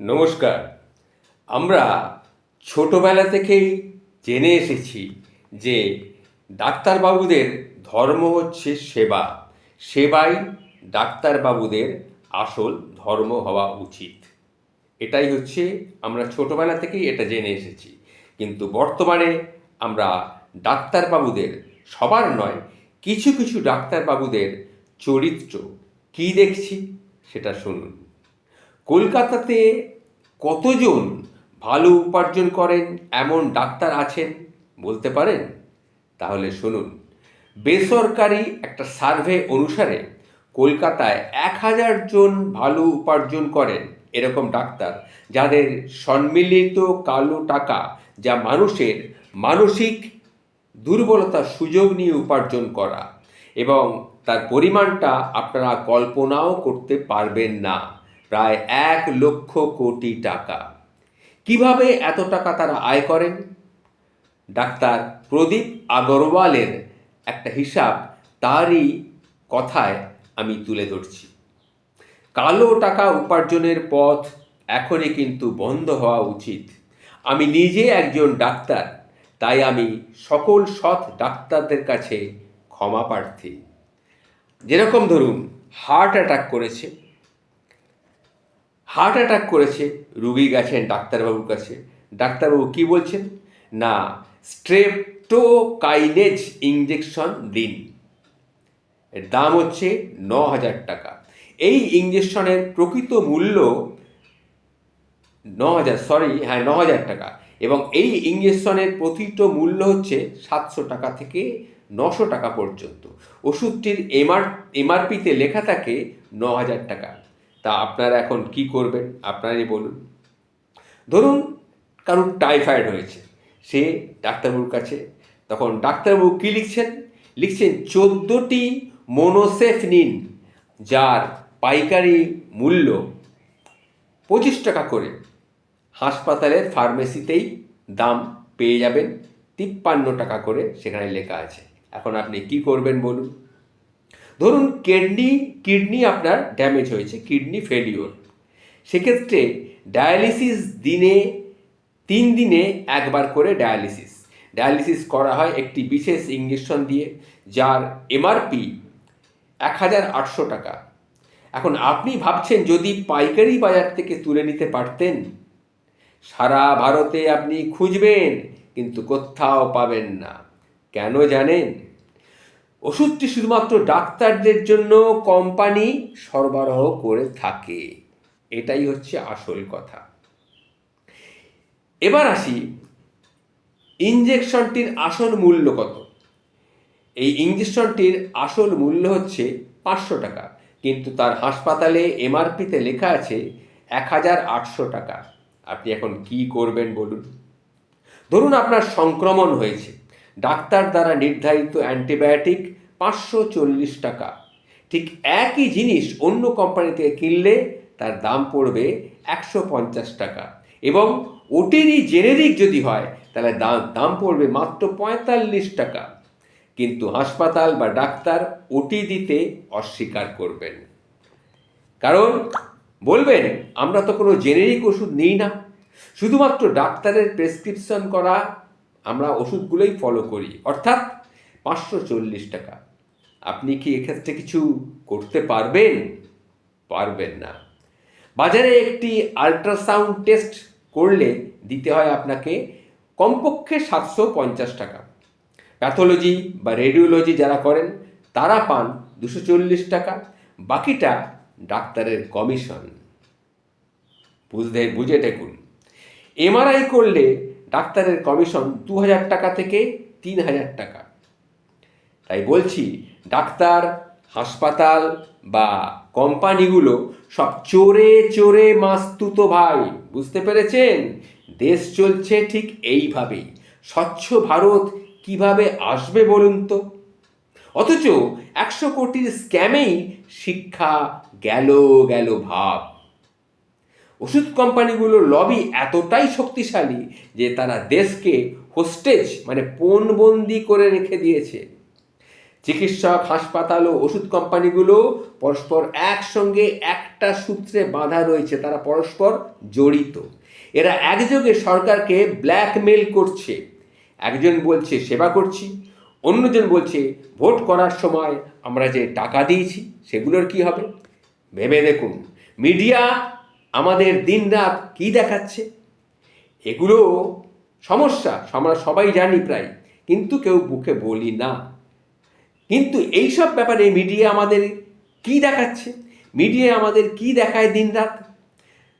নমস্কার। আমরা ছোটবেলা থেকেই জেনে এসেছি যে ডাক্তারবাবুদের ধর্ম হচ্ছে সেবা। সেবাই ডাক্তারবাবুদের আসল ধর্ম হওয়া উচিত। এটাই হচ্ছে আমরা ছোটবেলা থেকেই এটা জেনে এসেছি। কিন্তু বর্তমানে আমরা ডাক্তারবাবুদের, সবার নয়, কিছু কিছু ডাক্তারবাবুদের চরিত্র কী দেখছি সেটা শুনুন। কলকাতাতে কতজন ভালো উপার্জন করেন, এমন ডাক্তার আছেন বলতে পারেন? তাহলে শুনুন, বেসরকারি একটা সার্ভে অনুসারে কলকাতায় এক হাজার জন ভালো উপার্জন করেন এরকম ডাক্তার, যাদের সম্মিলিত কালো টাকা যা মানুষের মানসিক দুর্বলতার সুযোগ নিয়ে উপার্জন করা এবং তার পরিমাণটা আপনারা কল্পনাও করতে পারবেন না। প্রায় এক লক্ষ কোটি টাকা। কীভাবে এত টাকা তারা আয় করেন? ডাক্তার প্রদীপ আগরওয়ালের একটা হিসাব তারই কথায় আমি তুলে ধরছি। কালো টাকা উপার্জনের পথ এখনই কিন্তু বন্ধ হওয়া উচিত। আমি নিজে একজন ডাক্তার, তাই আমি সকল সৎ ডাক্তারদের কাছে ক্ষমা প্রার্থী। যেরকম ধরুন, হার্ট অ্যাটাক করেছে। হার্ট অ্যাটাক করেছে, রুগী গেছেন ডাক্তারবাবুর কাছে। ডাক্তারবাবু কি বলছেন? না, স্ট্রেপ্টোকাইনেজ ইঞ্জেকশন দিন। দাম হচ্ছে ন হাজার টাকা। এই ইঞ্জেকশনের প্রকৃত মূল্য ন হাজার সরি হ্যাঁ ন হাজার টাকা। এবং এই ইঞ্জেকশনের প্রকৃত মূল্য হচ্ছে সাতশো টাকা থেকে নশো টাকা পর্যন্ত। ওষুধটির এমআর, এমআরপিতে লেখা থাকে ন হাজার টাকা। তা আপনারা এখন কি করবেন আপনারই বলুন। ধরুন কারুর টাইফয়েড হয়েছে। সে ডাক্তারবাবুর কাছে, তখন ডাক্তারবাবু কী লিখছেন? লিখছেন, চোদ্দোটি মনোসেফ নিন যার পাইকারি মূল্য পঁচিশ টাকা করে। হাসপাতালের ফার্মেসিতেই দাম পেয়ে যাবেন, তিপ্পান্ন টাকা করে সেখানে লেখা আছে। এখন আপনি কি করবেন বলুন? ধরুন কিডনি কিডনি আপনার ড্যামেজ হয়েছে কিডনি ফেলিওর সেক্ষেত্রে ডায়ালিসিস দিনে, তিন দিনে একবার করে ডায়ালিসিস ডায়ালিসিস করা হয় একটি বিশেষ ইঞ্জেকশন দিয়ে, যার এমআরপি এক হাজার আটশো টাকা। এখন আপনি ভাবছেন, যদি পাইকারি বাজার থেকে তুলে নিতে পারতেন, সারা ভারতে আপনি খুঁজবেন, কিন্তু কোথাও পাবেন না। কেন জানেন? ওষুধটি শুধুমাত্র ডাক্তারদের জন্য কোম্পানি সরবরাহ করে থাকে। এটাই হচ্ছে আসল কথা। এবার আসি ইঞ্জেকশনটির আসল মূল্য কত? এই ইঞ্জেকশনটির আসল মূল্য হচ্ছে পাঁচশো টাকা, কিন্তু তার হাসপাতালে এমআরপিতে লেখা আছে এক হাজার আটশো টাকা। আপনি এখন কি করবেন বলুন? ধরুন আপনার সংক্রমণ হয়েছে। ডাক্তার দ্বারা নির্ধারিত অ্যান্টিবায়োটিক পাঁচশো চল্লিশ টাকা। ঠিক একই জিনিস অন্য কোম্পানি থেকে কিনলে তার দাম পড়বে একশো পঞ্চাশ টাকা। এবং ওটিরই জেনেরিক যদি হয়, তাহলে দাম দাম পড়বে মাত্র পঁয়তাল্লিশ টাকা। কিন্তু হাসপাতাল বা ডাক্তার ওটি দিতে অস্বীকার করবেন। কারণ বলবেন, আমরা তো কোনো জেনেরিক ওষুধ নিই না। শুধুমাত্র ডাক্তারের প্রেসক্রিপশন করা আমরা ওষুধগুলোই ফলো করি। অর্থাৎ পাঁচশো চল্লিশ টাকা। আপনি কি এক্ষেত্রে কিছু করতে পারবেন? পারবেন না। বাজারে একটি আল্ট্রাসাউন্ড টেস্ট করলে দিতে হয় আপনাকে কমপক্ষে সাতশো পঞ্চাশ টাকা। প্যাথোলজি বা রেডিওলজি যারা করেন, তারা পান দুশো চল্লিশ টাকা, বাকিটা ডাক্তারের কমিশন বুঝতে, বুঝে দেখুন। এমআরআই করলে ডাক্তারের কমিশন দু হাজার টাকা থেকে তিন হাজার টাকা। তাই বলছি, ডাক্তার, হাসপাতাল বা কোম্পানিগুলো সব চোরে চোরে মাস্তুতো ভাই, বুঝতে পেরেছেন? দেশ চলছে ঠিক এইভাবেই। স্বচ্ছ ভারত কীভাবে আসবে বলুন তো? অথচ একশো কোটির স্ক্যামেই শিক্ষা গেল গেল ভাব। ওষুধ কোম্পানিগুলোর লবি এতটাই শক্তিশালী যে তারা দেশকে হোস্টেজ মানে পণবন্দি করে রেখে দিয়েছে। চিকিৎসক, হাসপাতাল ও ওষুধ কোম্পানিগুলো পরস্পর একসঙ্গে একটা সূত্রে বাঁধা রয়েছে, তারা পরস্পর জড়িত। এরা একযোগে সরকারকে ব্ল্যাকমেল করছে। একজন বলছে, সেবা করছি। অন্যজন বলছে, ভোট করার সময় আমরা যে টাকা দিয়েছি, সেগুলোর কি হবে? ভেবে দেখুন, মিডিয়া আমাদের দিনরাত কী দেখাচ্ছে? এগুলো সমস্যা, আমরা সবাই জানি প্রায়, কিন্তু কেউ বুকে বলি না। কিন্তু এইসব ব্যাপারে মিডিয়া আমাদের কি দেখাচ্ছে? মিডিয়া আমাদের কি দেখায় দিনরাত?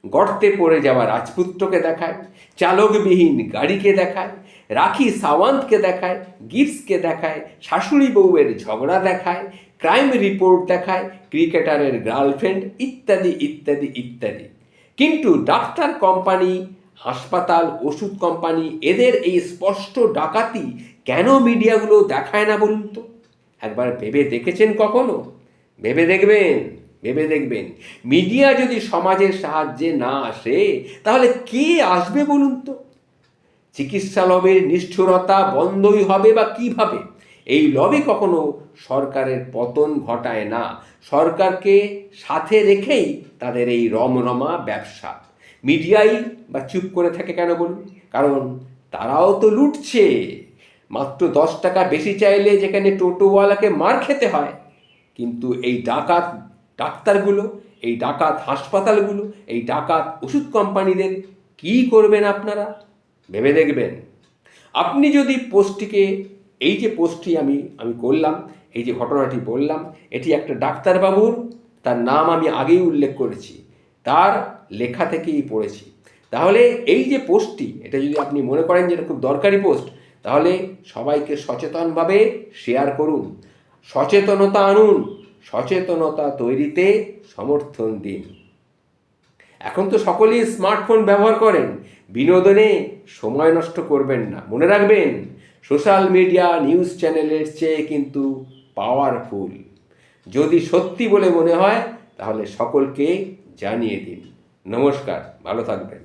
গর্তে পড়ে যাওয়া রাজপুত্রকে দেখায়, চালকবিহীন গাড়িকে দেখায়, রাখি সাওয়ান্তকে দেখায় গিফটসকে দেখায়, শাশুড়ি বউয়ের ঝগড়া দেখায় ক্রাইম রিপোর্ট দেখায় ক্রিকেটারের গার্লফ্রেন্ড ইত্যাদি ইত্যাদি ইত্যাদি। কিন্তু ডাক্তার কোম্পানি, হাসপাতাল, ওষুধ কোম্পানি, এদের এই স্পষ্ট ডাকাতি কেন মিডিয়াগুলো দেখায় না বলুন তো? একবার ভেবে দেখেছেন কখনো? ভেবে দেখবেন ভেবে দেখবেন। মিডিয়া যদি সমাজের সাহায্যে না আসে, তাহলে কে আসবে বলুন তো? চিকিৎসা লবের নিষ্ঠুরতা বন্ধই হবে বা কীভাবে? এই লবে কখনো সরকারের পতন ঘটায় না। সরকারকে সাথে রেখেই তাদের এই রমরমা ব্যবসা। মিডিয়াই বা চুপ করে থাকে কেন বলুন? কারণ তারাও তো লুটছে। মাত্র দশ টাকা বেশি চাইলে যেখানে টোটোওয়ালাকে মার খেতে হয়, কিন্তু এই ডাকাত ডাক্তারগুলো, এই ডাকাত হাসপাতালগুলো, এই ডাকাত ওষুধ কোম্পানিদের কী করবেন আপনারা? ভেবে দেখবেন। আপনি যদি পোস্টটিকে এই যে পোস্টটি আমি আমি করলাম, এই যে ঘটনাটি বললাম, এটি একটা ডাক্তারবাবুর, তার নাম আমি আগেই উল্লেখ করেছি, তার লেখা থেকেই পড়েছি। তাহলে এই যে পোস্টটি, এটা যদি আপনি মনে করেন যে এটা খুব দরকারি পোস্ট, তাহলে সবাইকে সচেতনভাবে শেয়ার করুন, সচেতনতা আনুন, সচেতনতা তৈরিতে সমর্থন দিন। এখন তো সকলেই স্মার্টফোন ব্যবহার করেন। বিনোদনে সময় নষ্ট করবেন না। মনে রাখবেন সোশ্যাল মিডিয়া নিউজ চ্যানেলের চেয়ে কিন্তু পাওয়ারফুল যদি সত্যি বলে মনে হয়, তাহলে সকলকে জানিয়ে দিন। নমস্কার, ভালো থাকবেন।